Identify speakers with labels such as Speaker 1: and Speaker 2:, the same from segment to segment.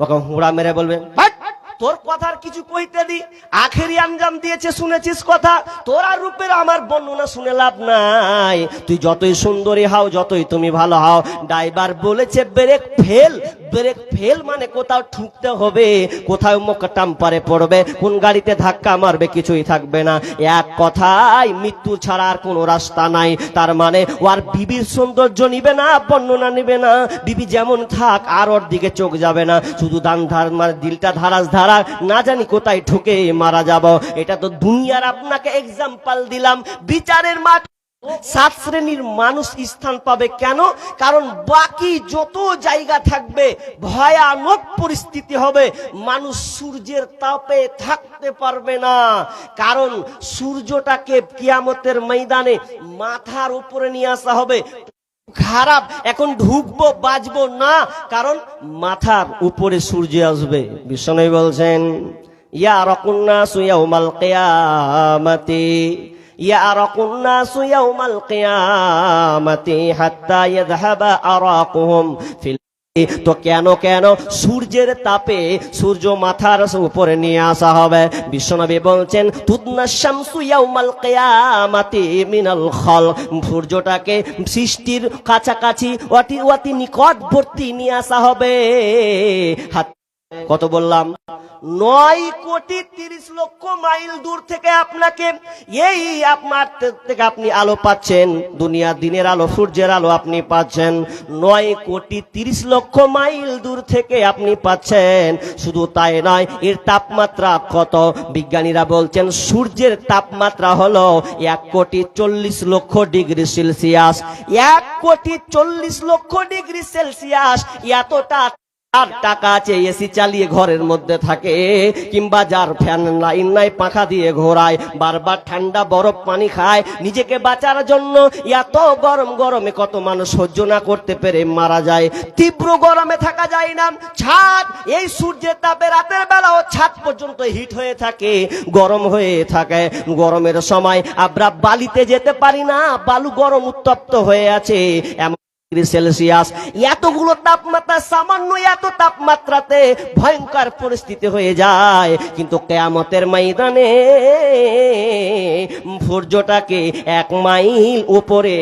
Speaker 1: ওকে হুড়া মেরে বলবে "ভাট, তোর কথার কিছু কইতে দি। আখেরি আঞ্জাম দিয়েছে শুনেছিস কথা? তোর আর রূপের আমার বর্ণনা শুনে লাভ নাই। তুই যতই সুন্দরী হও যতই তুমি ভালো হও ড্রাইভার বলেছে ব্রেক ফেল ব্রেক ফেল মানে কোথাও ঠুকতে হবে, কোথাও মুখ টাম্পারে পড়বে, কোন গাড়িতে ধাক্কা মারবে কিছুই থাকবে না। এক কথায়, মৃত্যু ছাড়া আর কোনো রাস্তা নাই। তার মানে ও আর বিবির সৌন্দর্য নিবে না, বর্ণনা নিবে না। বিবি যেমন থাক, আর ওর দিকে চোখ যাবে না। শুধু দান ধার মানে দিলটা ধারাস ধারা না জানি কোথায় ঠুকে মারা যাব। এটা তো দুনিয়ার আপনাকে এক্সাম্পল দিলাম। বিচারের মাঠ সাত শ্রেণির মানুষ স্থান পাবে কেন? কারণ বাকি যত জায়গা থাকবে, ভয়ানক পরিস্থিতি হবে। মানুষ সূর্যের তাপে থাকতে পারবে না। কারণ সূর্যটাকে কিয়ামতের ময়দানে মাথার উপরে নিয়ে আসা হবে। খারাপ, এখন ঢুকবো, বাজবো না। কারণ মাথার উপরে সূর্য আসবে। বিষ্ণু বলছেন ইয়া রকুন্না সুয়াউমাল কিয়ামাতি। يعرق الناس يوم القيامة حتى يذهب أراقهم في তো কেন কেন সূর্যের তাপে সূর্য মাথার উপরে নিয়ে আসা হবে বিশ্বনবী বলছেন তুদনা শামসু ইয়াউমাল কিয়ামাতি মিনাল খল সূর্যটাকে সৃষ্টির কাছাকাছি অতি অতি নিকটবর্তী নিয়ে আসা হবে হাত কত বললাম নয় কোটি তিরিশ লক্ষ মাইল দূর থেকে আপনাকে এই আপনার থেকে আপনি আলো পাচ্ছেন, দুনিয়া দিনের আলো, সূর্যের আলো আপনি পাচ্ছেন। নয় কোটি তিরিশ লক্ষ মাইল দূর থেকে আপনি পাচ্ছেন। শুধু তাই নয়, এর তাপমাত্রা কত? বিজ্ঞানীরা বলছেন সূর্যের তাপমাত্রা হলো এক কোটি চল্লিশ লক্ষ ডিগ্রি সেলসিয়াস। এক কোটি চল্লিশ লক্ষ ডিগ্রি সেলসিয়াস, এতটা আর টাকা আছে এসি চালিয়ে ঘরের মধ্যে থাকে, কিংবা যার ফ্যান লাইন নাই পাখা দিয়ে ঘোরায়, বারবার ঠান্ডা, বরফ, পানি খায়, নিজেকে বাঁচার জন্য এত গরম গরমে কত মানুষ সহ্য না করতে পেরে মারা যায়। তীব্র গরমে থাকা যায় না, ছাদ, এই সূর্যের তাপে রাতের বেলাও ছাদ পর্যন্ত হিট হয়ে থাকে, গরম হয়ে থাকে। গরমের সময় আমরা বালিতে যেতে পারি না, বালু গরম উত্তপ্ত হয়ে আছে, এমন ডিগ্রি সেলসিয়াস, এতগুলো তাপমাত্রা, সামান্য এত তাপমাত্রাতে ভয়ঙ্কর পরিস্থিতি হয়ে যায়। কিন্তু কেয়ামতের ময়দানে সূর্যটাকে এক মাইল উপরে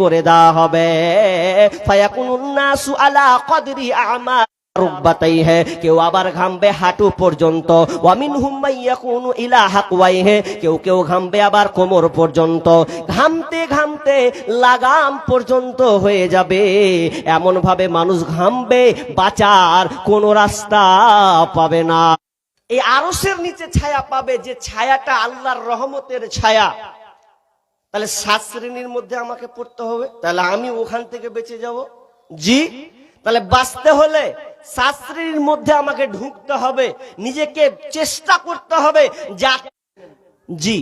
Speaker 1: করে দেওয়া হবে। ফায়াকুনুন নাসু আলা কদরি আমা কেউ আবার ঘামবে হাঁটু পর্যন্ত। ওয়ামিন হুম্মাইয়া কোনো হে, কেউ কেউ ঘামবে আবার কোমর পর্যন্ত। ঘামতে ঘামতে লাগাম পর্যন্ত হয়ে যাবে। এমন ভাবে মানুষ ঘামবে, বাঁচার কোনো রাস্তা পাবে না। এই আরসের নিচে ছায়া পাবে, যে ছায়াটা আল্লাহর রহমতের ছায়া। তাহলে সাত শ্রেণির মধ্যে আমাকে পড়তে হবে, তাহলে আমি ওখান থেকে বেঁচে যাব। জি, তাহলে বাঁচতে হলে সাত শ্রেণির মধ্যে আমাকে ঢুকতে হবে, নিজেকে চেষ্টা করতে হবে যা জি,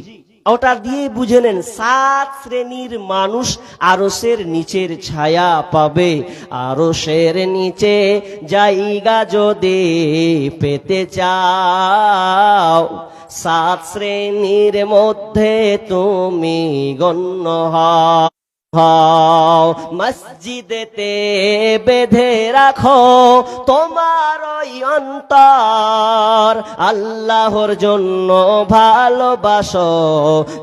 Speaker 1: ওটা দিয়ে বুঝে নেন, সাত শ্রেণির মানুষ আরসের নিচের ছায়া পাবে। আরসের নিচে জায়গা যদি পেতে চাও, সাত শ্রেণির মধ্যে তুমি গণ্য হও। মসজিদেতে বেঁধে রাখো তোমার ওই অন্তর। আল্লাহর জন্য ভালোবাসো,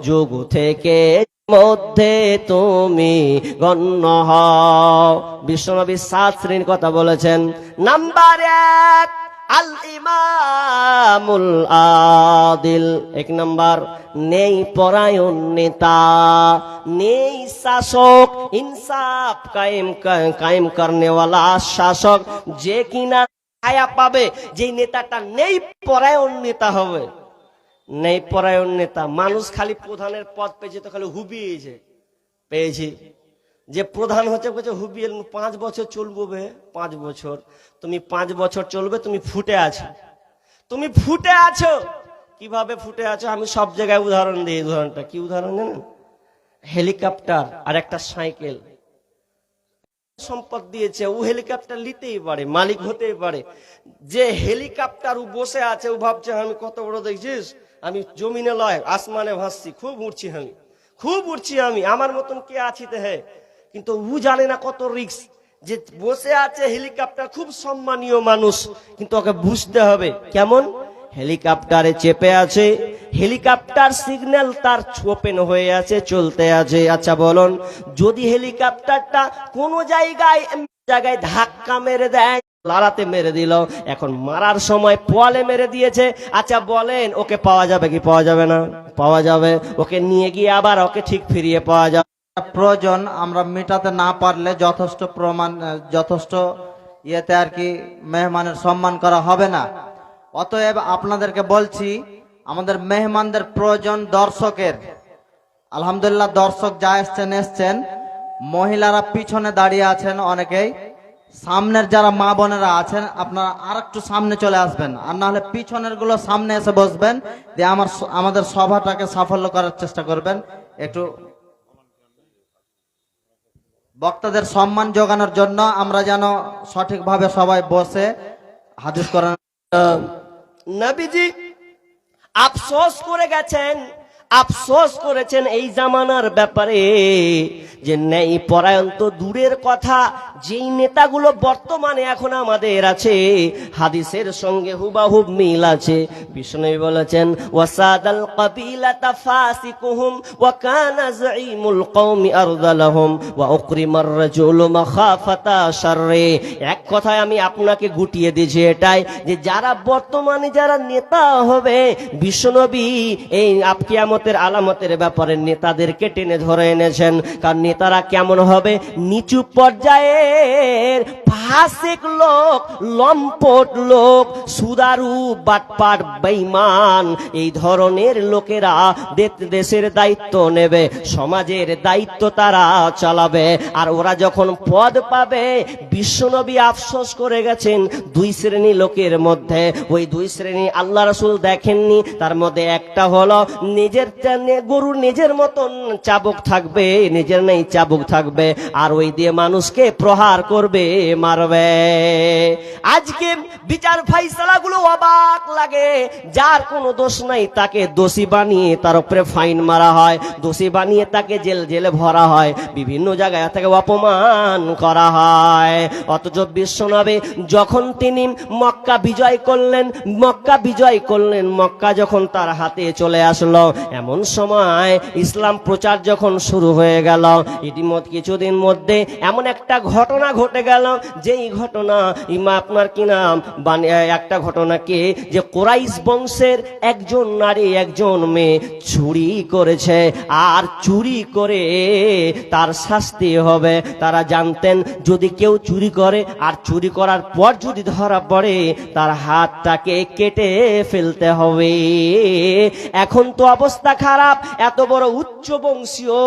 Speaker 1: যুগ থেকে মধ্যে তুমি গণ্য হও। বিশ্বনবী সাত শ্রেণির কথা বলেছেন, নাম্বার এক আল ইমামুল আদিল। এক নাম্বার, নেই পরায়ণ নেতা, নেই শাসক, ইনসাফ কায়েম কায়েম করনেওয়ালা শাসক, যে কিনা ছায়া পাবে, যে নেতাটা নেই পরায়ণ নেতা হবে। নেই পরায়ণ নেতা, মানুষ খালি প্রধানের পদ পেয়েছে তো খালি হুবিয়েছে, পেয়েছি। যে প্রধান হচ্ছে, বলছে হুবিয়ে পাঁচ বছর চলবো পাঁচ বছর। তুমি পাঁচ বছর চলবে, তুমি ফুটে আছো। তুমি ফুটে আছো। কীভাবে ফুটে আছো? আমি সব জায়গায় উদাহরণ দিই উদাহরণটা। কি উদাহরণ জানেন? হেলিকপ্টার আর একটা সাইকেল। সম্পদ দিয়েছে, ও হেলিকপ্টার নিতেই পারে, মালিক হতেই পারে। যে হেলিকপ্টার ও বসে আছে, ও ভাবছে, আমি কত বড় দেখছিস আমি জমিনে লয়, আসমানে ভাসছি, খুব উঠছি আমি। খুব উঠছি আমি, আমার মতন কে আছি তে হে? কিন্তু ও জানে না কত রিক্স যে বসে আছে হেলিকপ্টার খুব সম্মানীয় মানুষ, কিন্তু ওকে বুঝতে হবে। কেমন? হেলিকপ্টারে চেপে আছে হেলিকপ্টার সিগন্যাল তার ছোপেন হয়ে আছে, চলতে আছে। আচ্ছা বলুন, যদি হেলিকপ্টারটা কোনো জায়গায় জায়গায় ধাক্কা মেরে দেয় লাড়াতে মেরে দিল, এখন মারার সময় পোয়ালে মেরে দিয়েছে। আচ্ছা বলেন, ওকে পাওয়া যাবে কি পাওয়া যাবে না? পাওয়া যাবে, ওকে নিয়ে গিয়ে আবার ওকে ঠিক ফিরিয়ে পাওয়া যাবে।
Speaker 2: প্রয়োজন, আমরা মেটাতে না পারলে যথেষ্ট প্রমাণ যথেষ্ট ইয়েতে আর কি মেহমানের সম্মান করা হবে না। অতএব আপনাদেরকে বলছি, আমাদের মেহমানদের প্রয়োজন দর্শকের। আলহামদুলিল্লাহ দর্শক যা এসছেন এসছেন। মহিলারা পিছনে দাঁড়িয়ে আছেন অনেকেই। সামনের যারা মা বোনেরা আছেন, আপনারা আর একটু সামনে চলে আসবেন। আর না হলে পিছনেরগুলো সামনে এসে বসবেন, দিয়ে আমার আমাদের সভাটাকে সাফল্য করার চেষ্টা করবেন। একটু বক্তাদের সম্মান জোগানোর জন্য আমরা যেন সঠিকভাবে সবাই বসে হাদিস করান
Speaker 1: নবীজি, আফসোস করে গেছেন। আফসোস করেছেন এই জামানার ব্যাপারে যে নেই পরায়ণ তো দূরের কথা, যেই নেতাগুলো বর্তমানে এখন আমাদের আছে, হাদিসের সঙ্গে হুবাহুব মিল আছে। বিষ্ণু বলেছেন, ওয়াসাদাল কাবিলাতা ফাসিকুহুম ওয়া কানা যাঈমুল কওমি আরদালাহুম ওয়া উকরিমার রাজুলু মাখাফাতা শাররে। এক কথায় আমি আপনাকে গুটিয়ে দিয়েছি এটাই, যে যারা বর্তমানে যারা নেতা হবে বিশ্বনবী এই আপকিয়ামতের আলামতের ব্যাপারে নেতাদেরকে টেনে ধরে এনেছেন। কারণ নেতারা কেমন হবে? নিচু পর্যায়ের ফাসেক লোক, লম্পট লোক, সুদারু, বাটপাট, বেঈমান, এই ধরনের লোকেরা দেশের দায়িত্ব নেবে, সমাজের দায়িত্ব তারা চালাবে। আর ওরা যখন পদ পাবে, বিশ্বনবী আফসোস করে গেছেন, দুই শ্রেণি লোকের মধ্যে। ওই দুই শ্রেণি আল্লাহ রসুল দেখেননি, তার মধ্যে একটা হলো নিজের গরুর নিজের মতন চাবুক থাকবে, নিজের নেই চাবুক থাকবে, আর ওই দিয়ে মানুষকে প্রহার করবে, মারবে। আজকে বিচার ফাইসালাগুলো অবাক লাগে, যার কোনো দোষ নাই তাকে দোষী বানিয়ে তার উপরে ফাইন মারা হয়, দোষী বানিয়ে তাকে জেল, জেলে ভরা হয়, বিভিন্ন জায়গায় তাকে অপমান করা হয়। অথচ বিশ্বনবী যখন তিনি মক্কা বিজয় করলেন, মক্কা বিজয় করলেন, মক্কা যখন তার হাতে চলে আসলো এমন সময় ইসলাম প্রচার যখন শুরু হয়ে গেল, ইতিমধ্যে কিছুদিন মধ্যে এমন একটা ঘটনা ঘটে গেল, যেই ঘটনা, ইমা আপনার কি নাম? একটা ঘটনাকে যে কোরাইশ বংশের একজন নারী, একজন মেয়ে চুরি করেছে, আর চুরি করে তার শাস্তি হবে। তারা জানতেন, যদি কেউ চুরি করে, আর চুরি করার পর যদি ধরা পড়ে, তার হাতটাকে কেটে ফেলতে হবে। এখন তো অবস্থা খারাপ, এত বড় উচ্চ বংশীয়।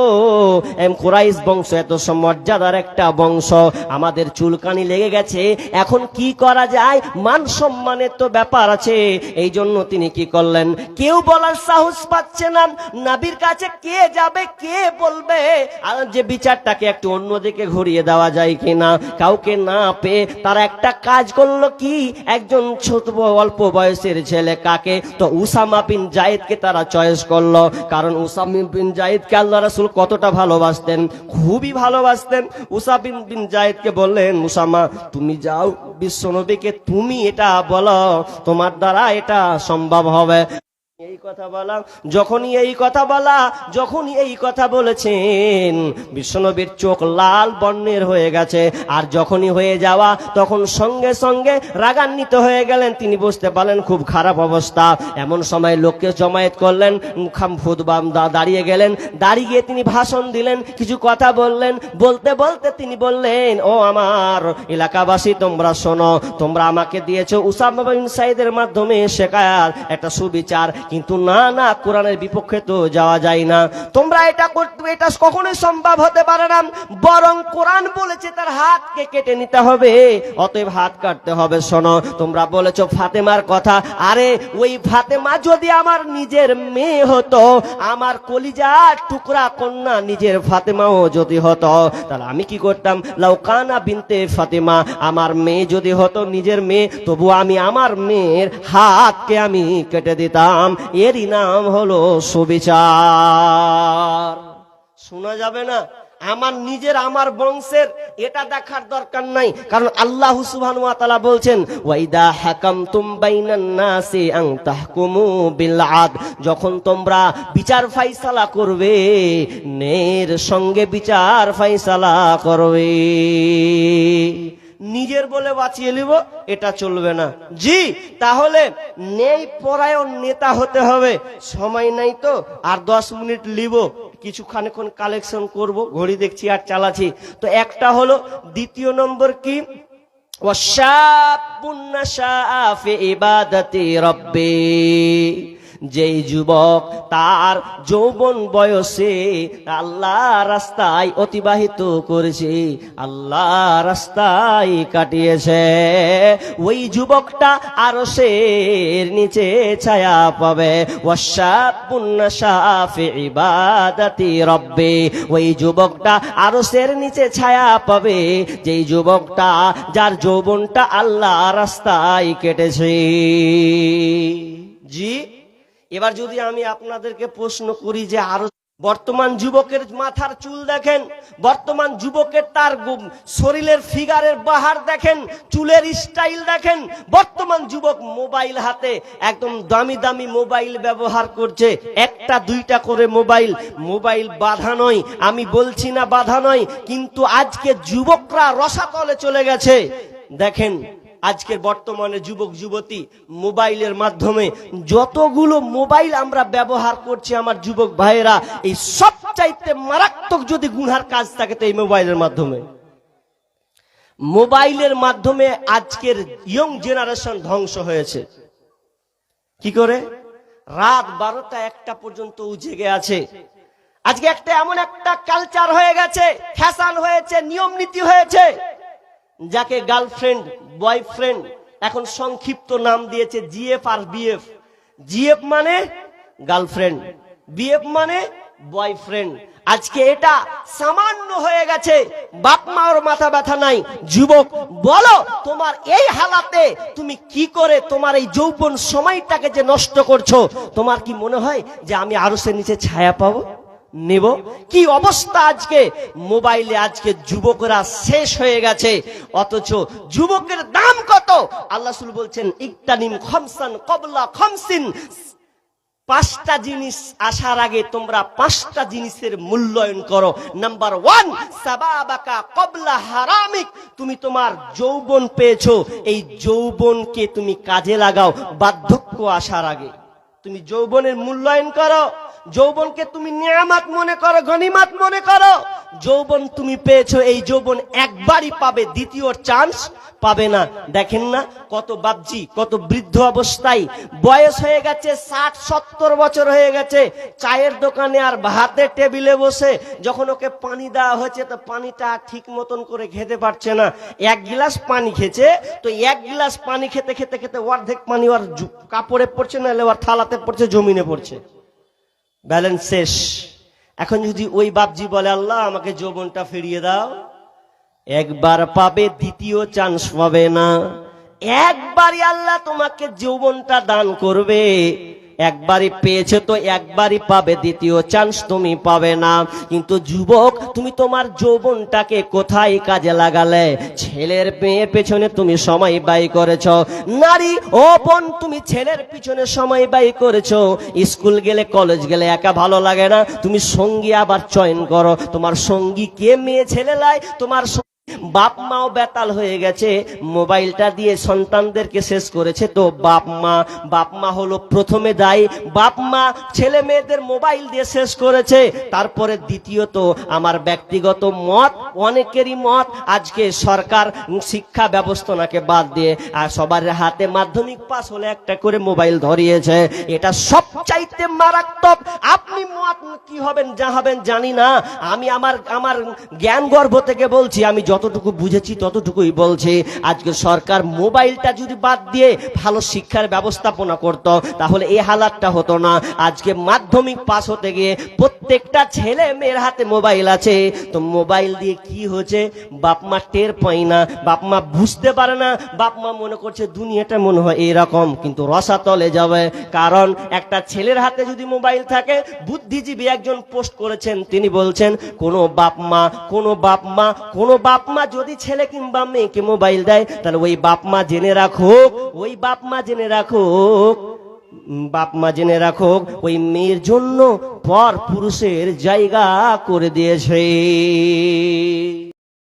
Speaker 1: এম কোরাইশ বংশ, এত মর্যাদার একটা বংশ। আমাদের চুলকানি লেগে গেছে, এখন কি করা যায়? মান সম্মানের তো ব্যাপার আছে। এই জন্য তিনি কি করলেন? কেউ বলার সাহস পাচ্ছে না। নাবির কাছে কে যাবে, কে বলবে? আর যে বিচারটাকে একটু অন্যদিকে ঘুরিয়ে দেওয়া যায় কিনা, কাউকে না পেয়ে তারা একটা কাজ করল কি? একজন ছোট অল্প বয়সের ছেলে কাকে? তো উসামা বিন জায়েদকে তারা চয়েস করল। কারণ উসামা বিন জায়দকে আল্লাহ রাসুল কতটা ভালোবাসতেন, খুবই ভালোবাসতেন। উসাবিন বিন বিন জায়েদকে বললেন, উসামা, তুমি যাও, বিশ্বনবীকে তুমি এটা বলো, তোমার দ্বারা এটা সম্ভব হবে। এই কথা বলা যখনই এই কথা বলা, যখনই এই কথা বলেছেন, বিশ্বনবীর চোখ লাল বর্ণের হয়ে গেছে। আর যখনই হয়ে যাওয়া, তখন সঙ্গে সঙ্গে রাগান্বিত হয়ে গেলেন। তিনি বুঝতে পারলেন, খুব খারাপ অবস্থা। এমন সময় লোককে জমায়েত করলেন ফুদবাম দাঁড়িয়ে গেলেন। দাঁড়িয়ে তিনি ভাষণ দিলেন, কিছু কথা বললেন। বলতে বলতে তিনি বললেন, ও আমার এলাকাবাসী, তোমরা শোনো, তোমরা আমাকে দিয়েছ উসামা সাইদের মাধ্যমে শেখায়ার একটা সুবিচার। কিন্তু না না, কোরআনের বিপক্ষে তো যাওয়া যায় না। তোমরা এটা করতে, এটা কখনোই সম্ভব হতে পারে না। বরং কোরআন বলেছে তার হাতকে কেটে নিতে হবে। অতএব হাত কাটতে হবে, শোনো, তোমরা বলেছ ফাতেমার কথা। আরে, ওই ফাতেমা যদি আমার নিজের মেয়ে হতো, আমার কলিজার টুকরা কন্যা নিজের ফাতেমাও যদি হতো, তাহলে আমি কি করতাম? লাউকানা বিনতে ফাতেমা, আমার মেয়ে যদি হতো নিজের মেয়ে তবু আমি আমার মেয়ের হাতকে আমি কেটে দিতাম। এরই নাম হলো সুবিচার। শোনা যাবে না? আমার নিজের, আমার বংশের, এটা দেখার দরকার নাই। কারণ আল্লাহ সুবহান বলছেন ওয়াইদা হাকামতুম বাইনান যখন তোমরা বিচার ফাইসালা করবে, নের সঙ্গে বিচার ফাইসালা করবে। নিজের বলে বাঁচিয়ে নিব, এটা চলবে না। জি, তাহলে নেই পরায়ণ নেতা হতে হবে। সময় নাই তো, আর দশ মিনিট লিব। কিছু খানিক্ষণ কালেকশন করব, ঘড়ি দেখছি আর চালাচ্ছি। তো একটা হলো, দ্বিতীয় নম্বর কি? ওয়াশাবুন নাশাআ ফি ইবাদাতি রাব্বি। যেই যুবক তার যৌবন বয়সে আল্লাহ রাস্তায় অতিবাহিত করেছে, আল্লাহ রাস্তায় কাটিয়েছে। ওই যুবকটা আরও সের নিচে ছায়া পাবে। ইবাদাতি রব্বে। ওই যুবকটা আরও সের নিচে ছায়া পাবে। যেই যুবকটা যার যৌবনটা আল্লাহ রাস্তায় কেটেছে। জি এবার যদি আমি আপনাদেরকে প্রশ্ন করি যে আরও বর্তমান যুবকের মাথার চুল দেখেন, বর্তমান যুবকের তার শরীরের ফিগারের বাহার দেখেন, চুলের স্টাইল দেখেন, বর্তমান যুবক মোবাইল হাতে একদম দামি দামি মোবাইল ব্যবহার করছে, একটা দুইটা করে মোবাইল মোবাইল বাধা নয়, আমি বলছি না বাধা নয়, কিন্তু আজকে যুবকরা রসাতলে চলে গেছে। দেখেন আজকের বর্তমানে যুবক, যুবতী মোবাইলের মাধ্যমে যতগুলো মোবাইল আমরা ব্যবহার করছি আমার যুবক ভাইয়েরা, এই সব চাইতে মারাত্মক যদি গুনহার কাজ থাকে তো এই মোবাইলের মাধ্যমে। মোবাইলের মাধ্যমে আজকের ইয়ং জেনারেশন ধ্বংস হয়েছে। কি করে? রাত বারোটা একটা পর্যন্ত জেগে আছে। আজকে একটা এমন একটা কালচার হয়ে গেছে ফ্যাশন হয়েছে, নিয়ম নীতি হয়েছে, যাকে গার্লফ্রেন্ড বয়ফ্রেন্ড এখন সংক্ষিপ্ত নাম দিয়েছে জিএফ আর বিএফ। জিএফ মানে গার্লফ্রেন্ড বিএফ মানে বয়ফ্রেন্ড আজকে এটা সামান্য হয়ে গেছে, বাপ মার মাথা ব্যথা নাই। যুবক, বলো তোমার এই হালাতে তুমি কি করে তোমার এই যৌবন সময়টাকে যে নষ্ট করছ? তোমার কি মনে হয় যে আমি আরও সে নিচে ছায়া পাবো? নেব। কি অবস্থা আজকে? মোবাইলে আজকে যুবকরা শেষ হয়ে গেছে। অথচ যুবকের দাম কত? আল্লাহ বলছেন, ইকতানিম খমসান কবলা খমসিন। পাঁচটা জিনিস আসার আগে তোমরা পাঁচটা জিনিসের মূল্যায়ন করো। নাম্বার ওয়ান, সাবাবাকা কবলা হারামিক। তুমি তোমার যৌবন পেয়েছ। এই যৌবনকে তুমি কাজে লাগাও। বার্ধক্য আসার আগে। তুমি যৌবনের মূল্যায়ন করো। যৌবনকে তুমি নিয়ামাত মনে করো, গনিমাত মনে করো। যৌবন তুমি পেয়েছ, এই যৌবন একবারই পাবে, দ্বিতীয় চান্স পাবে না। দেখেন না কত বাবজি কত বৃদ্ধ অবস্থায়। বয়স হয়ে গেছে ষাট, সত্তর বছর হয়ে গেছে। চায়ের দোকানে আর ভাতের টেবিলে বসে যখন ওকে পানি দেওয়া হয়েছে, তো পানিটা ঠিক মতন করে খেতে পারছে না। এক গিলাস পানি খেছে তো এক গিলাস পানি খেতে খেতে খেতে অর্ধেক পানি ওর কাপড়ে পড়ছে না ওর থালাতে পড়ছে, জমিনে পড়ছে। ব্যালেন্স শেষ। এখন যদি ওই বাপজি বলে, আল্লাহ, আমাকে যৌবনটা ফিরিয়ে দাও। একবার পাবে, দ্বিতীয় চান্স পাবে না। একবারই আল্লাহ তোমাকে যৌবনটা দান করবে। একবারই পেয়েছে তো একবারই পাবে, দ্বিতীয় চান্স তুমি পাবে না। কিন্তু যুবক, তুমি তোমার যৌবনটাকে কোথায় কাজে লাগালে? ছেলের মেয়ের পেছনে তুমি সময় ব্যয় করেছ। নারী, ও বোন, তুমি ছেলের পিছনে সময় ব্যয় করেছ। স্কুল গেলে, কলেজ গেলে একা ভালো লাগে না। তুমি সঙ্গী আবার চয়ন করো। তোমার সঙ্গী কে? মেয়ে, ছেলে, লাই। তোমার বাপ মাও বেতাল হয়ে গেছে, মোবাইলটা দিয়ে সন্তানদেরকে শেষ করেছে। তো বাপ মা বাপ মা হলো প্রথমে দায়ী। বাপ মা ছেলে মেয়েদের মোবাইল দিয়ে শেষ করেছে। তারপরে দ্বিতীয়ত, আমার ব্যক্তিগত মত, অনেকেরই মত, আজকে সরকার শিক্ষা ব্যবস্থাকে বাদ দিয়ে, আর সবার হাতে মাধ্যমিক পাস হলে একটা করে মোবাইল ধরিয়েছে। এটা সবচাইতে মারাত্মক। আপনি মত কি হবেন, যা হবেন জানি না। আমি আমার আমার জ্ঞান গর্ভ থেকে বলছি, আমি যতটুকু বুঝেছি, ততটুকুই বলছে, আজকে সরকার মোবাইলটা যদি বাদ দিয়ে ভালো শিক্ষার ব্যবস্থাপনা করত, তাহলে এই হালাতটা হতো না। আজকে মাধ্যমিক পাস হতে গিয়ে প্রত্যেকটা ছেলে মেয়ের হাতে মোবাইল আছে। তো মোবাইল দিয়ে কি হচ্ছে বাপ মা টের পাই না, বাপ মা বুঝতে পারে না, বাপ মা মনে করছে, দুনিয়াটা মনে হয় এরকম, কিন্তু রসাতলে যাবে। কারণ একটা ছেলের হাতে যদি মোবাইল থাকে, বুদ্ধিজীবী একজন পোস্ট করেছেন, তিনি বলছেন, কোনো বাপ মা, কোনো বাপ মা, কোনো বাপ মা যদি ছেলে কিংবা মেয়েকে মোবাইল দেয়, তাহলে ওই বাপ মা জেনে রাখুক, ওই বাপ মা জেনে রাখুক বাপ মা জেনে রাখুক, ওই মেয়ের জন্য পর পুরুষের জায়গা করে দিয়েছে।